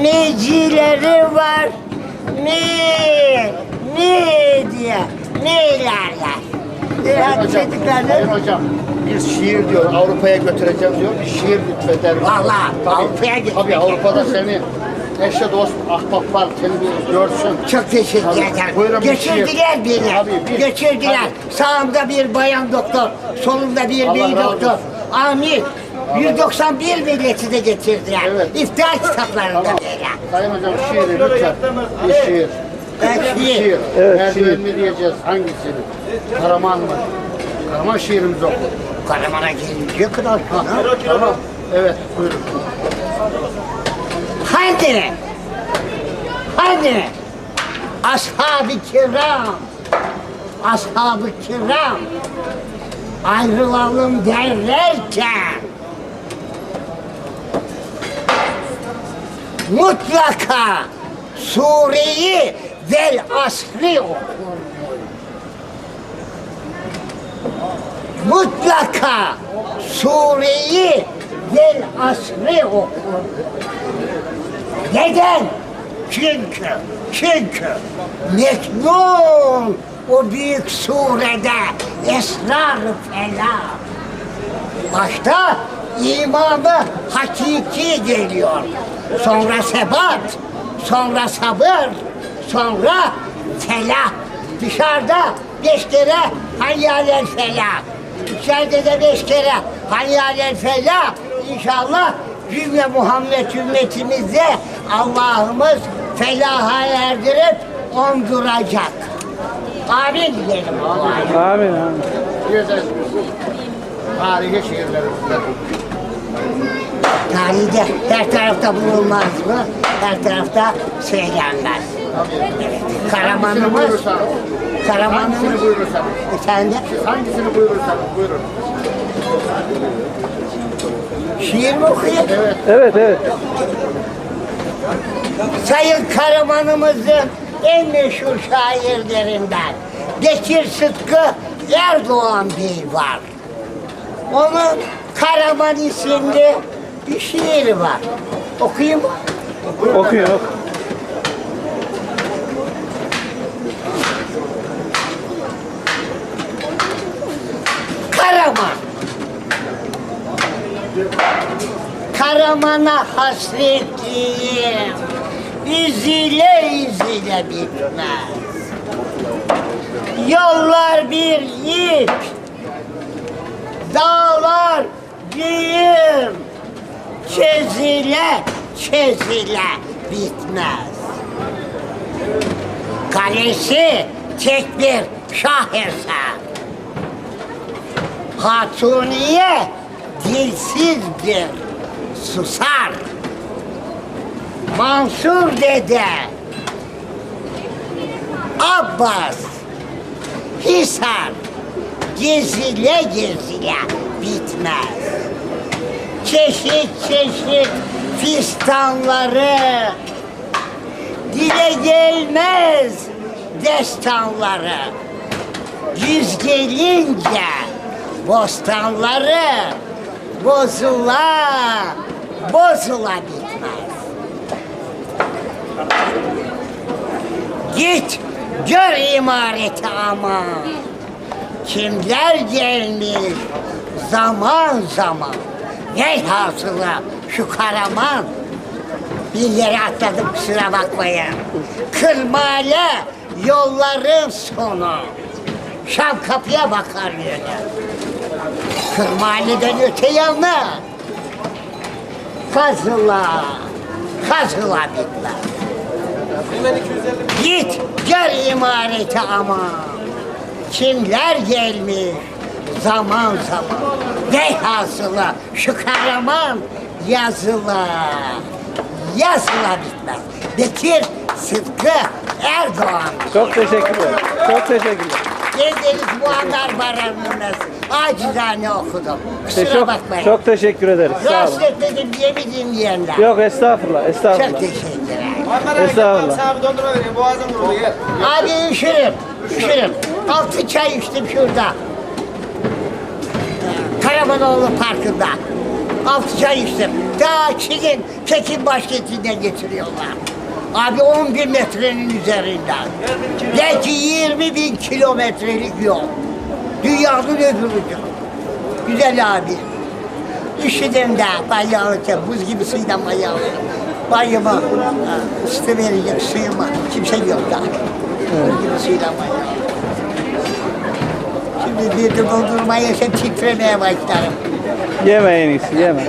Necileri var. Ne, ne diye. Neylerler. Hadi Hocam, Sayın hocam, bir şiir diyor, Avrupa'ya götüreceğim diyor, bir şiir lütfeder. Tabii, Avrupa'ya git- Tabii Avrupa'da seni eşe dost, ahbaplar seni görsün. Çok teşekkür ederim. buyurun bir şiir. beni. Tabii, bir- Götürdüler. Sağımda bir bayan doktor, solumda bir Allah bey razı doktor. olsun. Amin. 191 milleti de getirdiler. Evet. İftihar kitaplarında Tamam. böyle. Sayın hocam şiiri lütfen. Bir şiir. Ben Bir şiir. şiir. Evet, Merdiven mi diyeceğiz? Hangisini? Karaman mı? Karaman şiirimiz oku. Karamana gelince kadar. Tamam. Evet, buyurun. Hadi. Hadi. Ashab-ı kiram. Ashab-ı kiram. Ayrılalım derlerken mutlaka sureyi vel asri okur. Mutlaka sureyi vel asri okur. Neden? Çünkü, çünkü Meknun o büyük surede esrar-ı felah. Başta imanı hakiki geliyor. Sonra sebat, sonra sabır, sonra felah. Dışarıda beş kere hayyalel felah. İçeride de beş kere hayyalel felah. İnşallah cümle Muhammed ümmetimizde Allah'ımız felaha erdirip onduracak. Amin diyelim. Amin amin. De tarihi. Tarihte her tarafta bulunmaz mı? Her tarafta söylenmez. Evet. Hangisini Karamanımız. Karamanımız, Hangisini buyurursanız. efendim, Siz hangisini buyurursanız buyurun. şiir mi okuyayım? Evet. Evet evet. Sayın Karamanımızın en meşhur şairlerinden Bekir Sıtkı Erdoğan Bey var. Onun Karaman isimli bir şiiri var. Okuyayım mı? Okuyun oku. Karaman. Karaman'a hasretliyim. Üzüle üzüle bitmez. Yollar bir ip. Dağlar düğüm. Çözüle çözüle bitmez. Kalesi tek bir şaheser. Hatuniye dilsiz bir susar. Mansur dede, Abbas, Hisar, gezile gezile bitmez. Çeşit çeşit fistanları, dile gelmez destanları. Yüz gelince bostanları bozula bozula bitmez. Git gör imareti ama kimler gelmiş zaman zaman. Velhasılı şu karaman bir yere atladım kusura bakmayın. Kırmale yolların sonu. Şam kapıya bakar yöne. Kırmali'den öte yana. Kazıla, kazıla bitmez. Git gör imareti ama. Kimler gelmiş zaman zaman. Velhasılı şu kahraman yazıla, yazıla bitmez. Bekir Sıtkı Erdoğan. Çok teşekkürler. Çok teşekkürler. Deniz Muammer Baranı'nız acizane okudum. Kusura Çok, bakmayın. çok teşekkür ederiz. Sağ Rahatsız olun. etmedim diye mi dinleyenler? Yok estağfurullah. Çok Estağfurullah. teşekkürler. Estağfurullah. Sana bir dondurma vereyim. Boğazım kurudu gel. Abi üşürüm, üşürüm. Altı çay içtim şurada. Karamanoğlu Parkı'nda. Altı çay içtim. Ta Çin'in Tekin başkentinden getiriyorlar. Abi 10 bin metrenin üzerinden. Belki 20 bin kilometrelik yol. Dünyanın öbür ucu. Güzel abi. Üşüdüm de bayağılıkken buz gibi suyla bayağılıyorum. Bayıma ha, ısı verecek suyuma kimse yok daha. Buz gibi suyla. Şimdi bir dondurma yesem titremeye başlarım. Yeme en iyisi yeme.